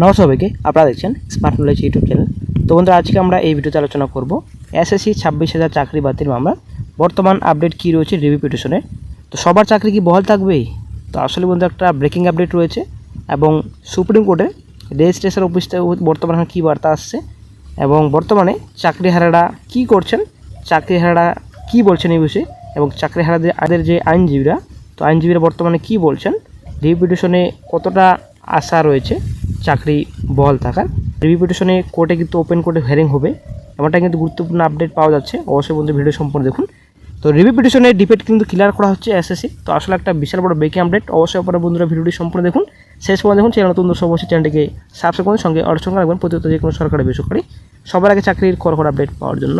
নমস্কার সবাইকে আপনারা দেখছেন স্মার্ট নলেজ ইউটিউব চ্যানেল তো বন্ধুরা, আজকে আমরা এই ভিডিওতে আলোচনা করব এসএসসি ছাব্বিশ হাজার চাকরি বাতিল মামলা। বর্তমান আপডেট কী রয়েছে রিভিউ পিটিশনে তো সবার চাকরি কি বহাল থাকবেই? তো আসলে বন্ধু, একটা ব্রেকিং আপডেট রয়েছে এবং সুপ্রিম কোর্টে রেজিস্ট্রেশন অফিস বর্তমানে কী বার্তা আসছে এবং বর্তমানে চাকরিহারারা কী করছেন, চাকরিহারারা কী বলছেন এই বিষয়ে এবং চাকরিহারাদের, আদের যে আইনজীবীরা, তো আইনজীবীরা বর্তমানে কী বলছেন রিভিউ পিটিশনে কতটা আশা রয়েছে? চাকরি বহাল থাকার। রিভিউ কোর্টে কিন্তু ওপেন কোর্টে হেয়ারিং হবে। এমনটা কিন্তু গুরুত্বপূর্ণ আপডেট পাওয়া যাচ্ছে। অবশ্যই বন্ধু ভিডিও সম্পূর্ণ দেখুন। তো রিভিউ পিটিশনের কিন্তু ক্লিয়ার করা হচ্ছে এসএসসি তো আসলে একটা বিশাল বড় ব্রেকিং আপডেট অবশ্যই আপনারা বন্ধুরা ভিডিওটি সম্পূর্ণ দেখুন। শেষ পর্যন্ত দেখুন চ্যানেল নতুন দর্শক অবশ্যই চ্যানেলটিকে সাবস্ক্রাইব করুন। সঙ্গে অর্চন রাখবেন প্রতিনিয়ত যে কোনো সরকারি বেসরকারি সবার আগে চাকরির কর আপডেট পাওয়ার জন্য।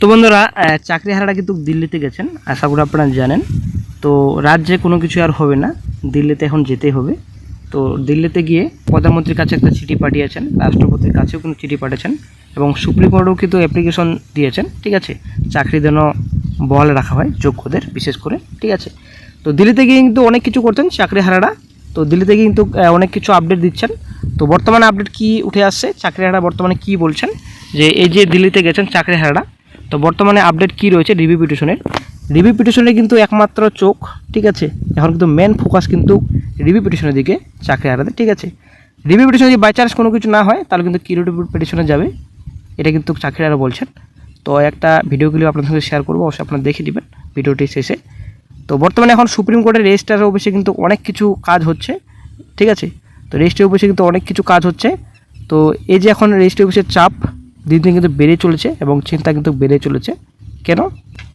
তো বন্ধুরা চাকরি হারাটা কিন্তু দিল্লিতে গেছেন। আশা করি আপনারা জানেন। তো রাজ্যে কোনো কিছু আর হবে না। দিল্লিতে এখন যেতেই হবে। তো দিল্লিতে গিয়ে প্রধানমন্ত্রীর কাছে একটা চিঠি পাঠিয়েছেন, রাষ্ট্রপতির কাছেও কিন্তু চিঠি পাঠিয়েছেন এবং সুপ্রিম কোর্টেও কিন্তু অ্যাপ্লিকেশন দিয়েছেন, ঠিক আছে? চাকরি যেন বল রাখা হয় যোগ্যদের, বিশেষ করে, ঠিক আছে? তো দিল্লিতে গিয়ে কিন্তু অনেক কিছু করতেন চাকরিহারারা তো দিল্লিতে গিয়ে কিন্তু অনেক কিছু আপডেট দিচ্ছেন। তো বর্তমানে আপডেট কি উঠে আসছে চাকরিহারা বর্তমানে কি বলছেন? যে এই যে দিল্লিতে গেছেন চাকরি চাকরিহারারা তো বর্তমানে আপডেট কি রয়েছে রিভিউ পিটিশনের রিভিউ পিটিশনে কিন্তু একমাত্র চোখ, ঠিক আছে? এখন কিন্তু মেন ফোকাস কিন্তু রিভিউ পিটিশনের দিকে চাকরি হারাতে, ঠিক আছে? রিভিউ পিটিশনে যদি বাই চান্স কোনো কিছু না হয়, তাহলে কিন্তু কিরো পিটিশনে যাবে? এটা কিন্তু চাকরিহারা বলছেন। তো একটা ভিডিও ক্লিপ আপনাদের সঙ্গে শেয়ার করব, অবশ্যই আপনারা দেখে দিবেন ভিডিওটি শেষে। তো বর্তমানে এখন সুপ্রিম কোর্টের রেজিস্ট্রার অফিসে কিন্তু অনেক কিছু কাজ হচ্ছে, ঠিক আছে? তো রেজিস্ট্রি অফিসে কিন্তু অনেক কিছু কাজ হচ্ছে। তো এই যে এখন রেজিস্ট্রি অফিসের চাপ দিন দিন কিন্তু বেড়ে চলেছে এবং চিন্তা কিন্তু বেড়ে চলেছে। কেন?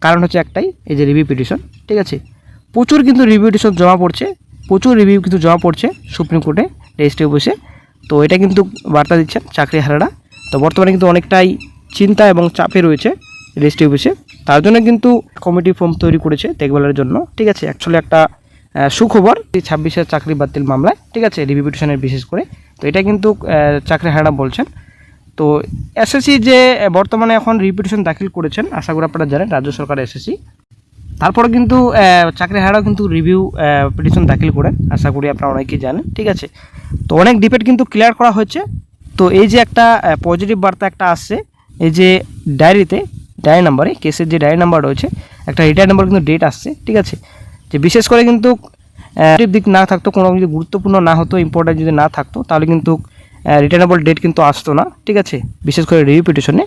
কারণ হচ্ছে একটাই, এই যে রিভিউ পিটিশন ঠিক আছে? প্রচুর কিন্তু রিভিউ পিটিশন জমা পড়ছে, প্রচুর রিভিউ কিন্তু জমা পড়ছে সুপ্রিম কোর্টে রেজিস্ট্রি অফিসে তো এটা কিন্তু বার্তা দিচ্ছেন চাকরি হারারা। তো বর্তমানে কিন্তু অনেকটাই চিন্তা এবং চাপে রয়েছে রেজিস্ট্রি অফিসে তার জন্য কিন্তু কমিটি ফর্ম তৈরি করেছে দেখভালের জন্য, ঠিক আছে? অ্যাকচুয়ালি একটা সুখবর, এই ছাব্বিশের চাকরি বাতিল মামলায়, ঠিক আছে? রিভিউ পিটিশনের বিশেষ করে। তো এটা কিন্তু চাকরি হারারা বলছেন। তো এসএসসি যে বর্তমানে এখন রিপিটিশন দাখিল করেছেন, আশা করি আপনারা জানেন, রাজ্য সরকার এসএসসি তারপরে কিন্তু চাকরি হারাও কিন্তু রিভিউ পিটিশন দাখিল করেন, আশা করি আপনারা অনেকেই জানেন, ঠিক আছে? তো অনেক ডিপেট কিন্তু ক্লিয়ার করা হয়েছে। তো এই যে একটা পজিটিভ বার্তা একটা আসছে, এই যে ডায়েরিতে ডায়েরি নাম্বারে কেসের যে ডায়েরি নাম্বার রয়েছে, একটা রিটায়ার নাম্বার কিন্তু ডেট আসছে, ঠিক আছে? যে বিশেষ করে কিন্তু দিক না থাকতো, কোনো যদি গুরুত্বপূর্ণ না হতো ইম্পর্টেন্ট যদি না থাকতো, তাহলে কিন্তু রিটার্নেবল ডেট কিন্তু আসতো না, ঠিক আছে? বিশেষ করে রিভিউ পিটিশনে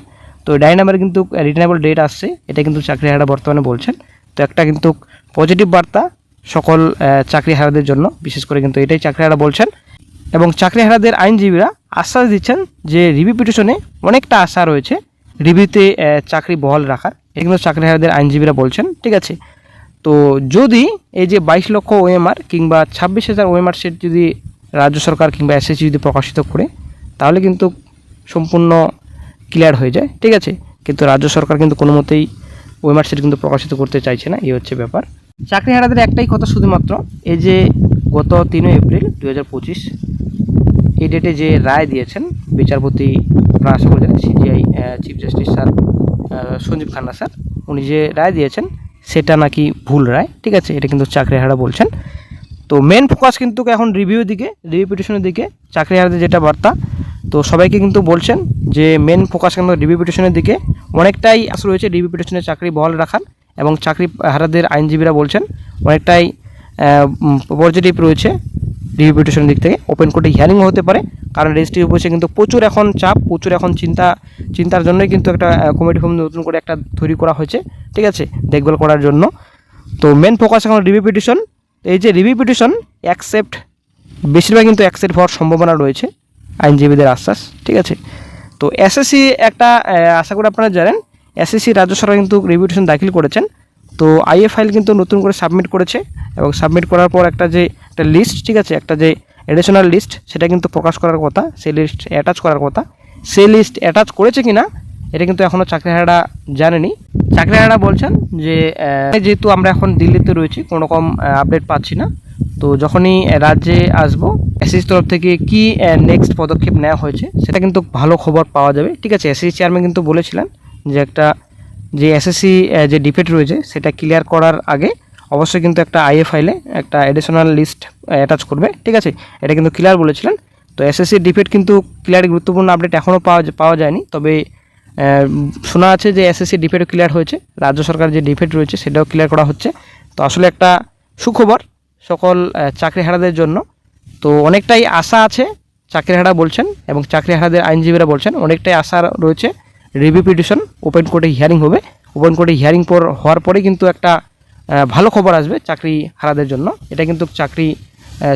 তো ডাই নাম্বারে কিন্তু রিটার্নেবল ডেট আসছে, এটা কিন্তু চাকরি হারা বর্তমানে বলছেন। তো একটা কিন্তু পজিটিভ বার্তা সকল চাকরি হারাদের জন্য, বিশেষ করে কিন্তু এটাই চাকরি হারা বলছেন। এবং চাকরি হারাদের আইনজীবীরা আশ্বাস দিচ্ছেন যে রিভিউ পিটিশনে অনেকটা আশা রয়েছে রিভিউতে চাকরি বহাল রাখার। এটা কিন্তু চাকরি হারাদের আইনজীবীরা বলছেন, ঠিক আছে? তো যদি এই যে বাইশ লক্ষ ওএমআর কিংবা ছাব্বিশ হাজার ওএমআর সেট যদি রাজ্য সরকার কিংবা এসএসসি যদি প্রকাশিত করে, তাহলে কিন্তু সম্পূর্ণ ক্লিয়ার হয়ে যায়। ঠিক আছে? কিন্তু রাজ্য সরকার কিন্তু কোনো মতেই সেট কিন্তু প্রকাশিত করতে চাইছে না, এই হচ্ছে ব্যাপার। চাকরি হারাদের একটাই কথা শুধুমাত্র, এই যে গত তিনই এপ্রিল দু হাজার পঁচিশ, এই ডেটে যে রায় দিয়েছেন বিচারপতি, আপনারা আশা করি CJI chief justice sir Sanjiv Khanna sir, উনি যে রায় দিয়েছেন, সেটা নাকি ভুল রায়। ঠিক আছে? এটা কিন্তু চাকরি হারা বলছেন। তো মেন ফোকাস কিন্তু এখন রিভিউ দিকে রিভিউ পিটিশনের দিকে চাকরি হারাদের যেটা বার্তা, তো সবাইকে কিন্তু বলছেন যে মেন ফোকাস কিন্তু রিভিউ পিটিশনের দিকে, অনেকটাই আস রয়েছে রিভিউ পিটিশনের চাকরি বহাল রাখার এবং চাকরি হারাদের আইনজীবীরা বলছেন অনেকটাই পজিটিভ রয়েছে রিভিউ পিটিশনের দিক থেকে ওপেন কোর্টে হিয়ারিংও হতে পারে, কারণ রেজিস্ট্রি অফিসে কিন্তু প্রচুর এখন চাপ, প্রচুর এখন চিন্তা, চিন্তার জন্যই কিন্তু একটা কমিটি ফর্ম নতুন করে একটা তৈরি করা হয়েছে, ঠিক আছে, দেখভাল করার জন্য। তো মেন ফোকাস এখন রিভিউ পিটিশন এই যে রিভিউ পিটিশন অ্যাকসেপ্ট বেশিরভাগ কিন্তু অ্যাকসেপ্ট হওয়ার সম্ভাবনা রয়েছে আইনজীবীদের আশ্বাস, ঠিক আছে? তো এসএসসি একটা আশা করি আপনারা জানেন এসএসসি রাজ্য সরকার কিন্তু রিভিউ পিটিশন দাখিল করেছেন। তো আইএ ফাইল কিন্তু নতুন করে সাবমিট করেছে এবং সাবমিট করার পর একটা যে, একটা লিস্ট ঠিক আছে? একটা যে অ্যাডিশনাল লিস্ট সেটা কিন্তু প্রকাশ করার কথা, সেই লিস্ট অ্যাটাচ করার কথা। সেই লিস্ট অ্যাটাচ করেছে কিনা এটা কিন্তু এখনও চাকরিহারা জানেনি। চাকরিহারা বলছেন যে যেহেতু আমরা এখন দিল্লিতে রয়েছি, কোনো রকম আপডেট পাচ্ছি না। তো যখনই রাজ্যে আসব এসএসসি তরফ থেকে কি নেক্সট পদক্ষেপ নেওয়া হয়েছে, সেটা কিন্তু ভালো খবর পাওয়া যাবে। ঠিক আছে এসএসসি চেয়ারম্যান কিন্তু বলেছিলেন যে একটা, যে এসএসসি যে ডিফেট রয়েছে, সেটা ক্লিয়ার করার আগে অবশ্যই কিন্তু একটা আইএ ফাইলে একটা অ্যাডিশনাল লিস্ট অ্যাটাচ করবে। ঠিক আছে, এটা কিন্তু ক্লিয়ার বলেছিলেন। তো এসএসসি ডিফেট কিন্তু ক্লিয়ার গুরুত্বপূর্ণ আপডেট এখনও পাওয়া পাওয়া যায়নি। তবে শোনা আছে যে এসএসসি ডিফেটও ক্লিয়ার হয়েছে। রাজ্য সরকার যে ডিফেট রয়েছে সেটাও ক্লিয়ার করা হচ্ছে। তো আসলে একটা সুখবর সকল আহ, চাকরিহারাদের জন্য। তো অনেকটাই আশা আছে চাকরিহারা বলছেন এবং চাকরিহারাদের আইনজীবীরা বলছেন অনেকটাই আশা রয়েছে। রিভিউ পিটিশন ওপেন কোর্টে হিয়ারিং হবে। ওপেন কোর্টে হিয়ারিং পর হওয়ার পরে কিন্তু একটা ভালো খবর আসবে চাকরি হারাদের জন্য। এটা কিন্তু চাকরি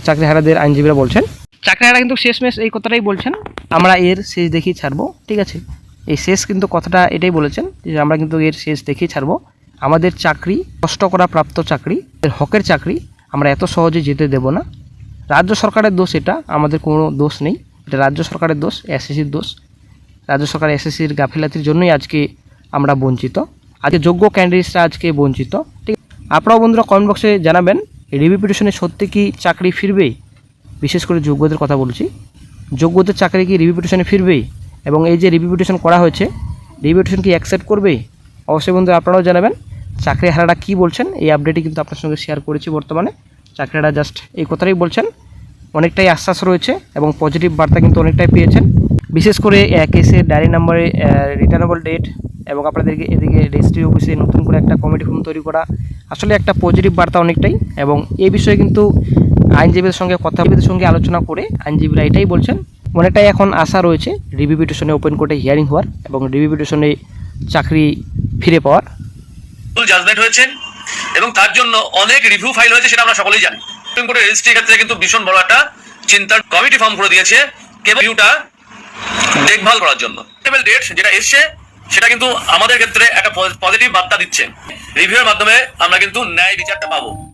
চাকরি হারাদের আইনজীবীরা বলছেন। চাকরি হারা কিন্তু শেষমেশ এই কথাটাই বলছেন আমরা এর শেষ দেখেই ছাড়বো। ঠিক আছে? এই শেষ কিন্তু কথাটা এটাই বলেছেন যে আমরা কিন্তু এর শেষ দেখেই ছাড়বো। আমাদের চাকরি, কষ্ট করা প্রাপ্ত চাকরি, এর হকের চাকরি আমরা এত সহজে যেতে দেব না। রাজ্য সরকারের দোষ এটা, আমাদের কোনো দোষ নেই। এটা রাজ্য সরকারের দোষ, এসএসসির দোষ। রাজ্য সরকার এসএসসির গাফিলাতির জন্যই আজকে আমরা বঞ্চিত। আজকে যোগ্য ক্যান্ডিডেটসরা আজকে বঞ্চিত। ঠিক আপনারাও বন্ধুরা কমেন্ট বক্সে জানাবেন রিভিউ পিটিশনে সত্যি কি চাকরি ফিরবে বিশেষ করে যোগ্যদের কথা বলছি। যোগ্যদের চাকরি কি রিভিউ পিটিশনে ফিরবে এবং এই যে রিভিউ পিটিশন করা হয়েছে রিভিউ পিটিশন কি অ্যাকসেপ্ট করবে? অবশ্যই বন্ধু আপনারাও জানাবেন। চাকরি হারাটা কী বলছেন? এই আপডেটই কিন্তু আপনার সঙ্গে শেয়ার করেছি বর্তমানে। চাকরিহারা জাস্ট এই কথাটাই বলছেন। অনেকটাই আশ্বাস রয়েছে এবং পজিটিভ বার্তা কিন্তু অনেকটাই পেয়েছেন। বিশেষ করে কেসের ডায়েরি নাম্বারে রিটার্নেবল ডেট এবং আপনাদেরকে এদিকে রেজিস্ট্রি অফিসে নতুন করে একটা কমিটি ফর্ম তৈরি করা। আসলে একটা পজিটিভ বার্তা অনেকটাই এবং এই বিষয়ে কিন্তু আইনজীবীদের সঙ্গে কথাবিদের সঙ্গে আলোচনা করে আইনজীবীরা এটাই বলছেন অনেকটাই এখন আশা রয়েছে ডিভিপিটিশনে ওপেন কোর্টে হিয়ারিং হওয়ার এবং ডিভিপিটিশনে চাকরি ফিরে পাওয়ার। জাজমেন্ট হয়েছে এবং তার জন্য অনেক রিভিউ ফাইল হয়েছে সেটা আমরা সকলেই জানি। সুপ্রিম কোর্টের রেজিস্ট্রির ক্ষেত্রে কিন্তু ভীষণ বড় একটা চিন্তার কমিটি ফর্ম করে দিয়েছে। কেবল দেখভাল করার জন্য। ডেট যেটা এসছে, সেটা কিন্তু আমাদের ক্ষেত্রে একটা পজিটিভ বার্তা দিচ্ছে। রিভিউয়ের মাধ্যমে আমরা কিন্তু ন্যায় বিচারটা পাবো।